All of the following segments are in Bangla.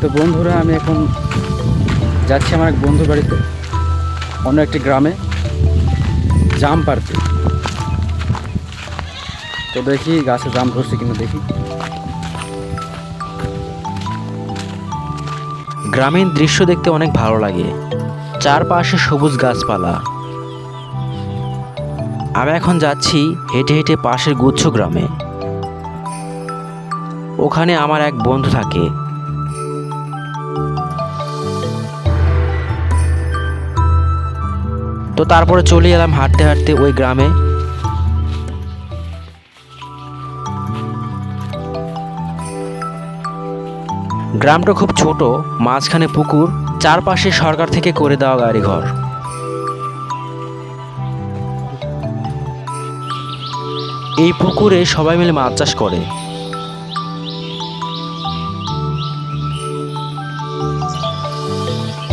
তো বন্ধুরা, আমি এখন যাচ্ছি আমার এক বন্ধুর বাড়িতে, অন্য একটি গ্রামে, জাম পাড়তে। তো দেখি, গাছে জাম ধরছে কিনা দেখি। গ্রামীণ দৃশ্য দেখতে অনেক ভালো লাগে। চারপাশে সবুজ গাছপালা। আমি এখন যাচ্ছি হেঁটে হেঁটে পাশের গুচ্ছ গ্রামে। ওখানে আমার এক বন্ধু থাকে। তো তারপরে চলে এলাম হাঁটতে হাঁটতে ওই গ্রামে। গ্রামটা খুব ছোট, মাঝখানে পুকুর, চারপাশে সরকার থেকে করে দেওয়া গাড়িঘর। এই পুকুরে সবাই মিলে মাছ চাষ করে।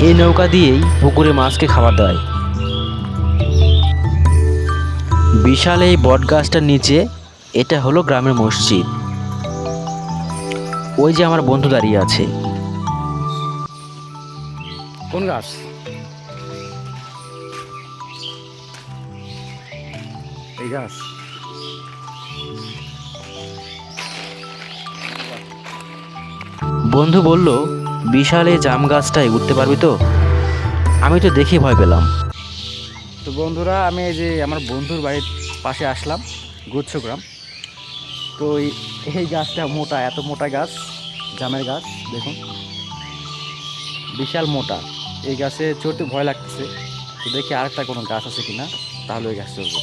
এই নৌকা দিয়েই পুকুরে মাছকে খাবার দেয়। বিশাল এই বট গাছটার নিচে এটা হলো গ্রামের মসজিদ। ওই যে আমার বন্ধু দাঁড়িয়ে আছে। কোন গাছ? এই গাছ। বন্ধু বলল বিশাল এই জাম গাছটায় উঠতে পারবি তো? আমি তো দেখে ভয় পেলাম। তো বন্ধুরা, আমি এই যে আমার বন্ধুর বাড়ির পাশে আসলাম গুচ্ছগ্রাম তো এই- গাছটা মোটা, এত মোটা গাছ, জামের গাছ, দেখুন। বিশাল মোটা। এই গাছে চড়তে ভয় লাগতেছে। তো দেখি আরেকটা কোনো গাছ আছে কিনা, তাহলে ওই গাছ চড়বো।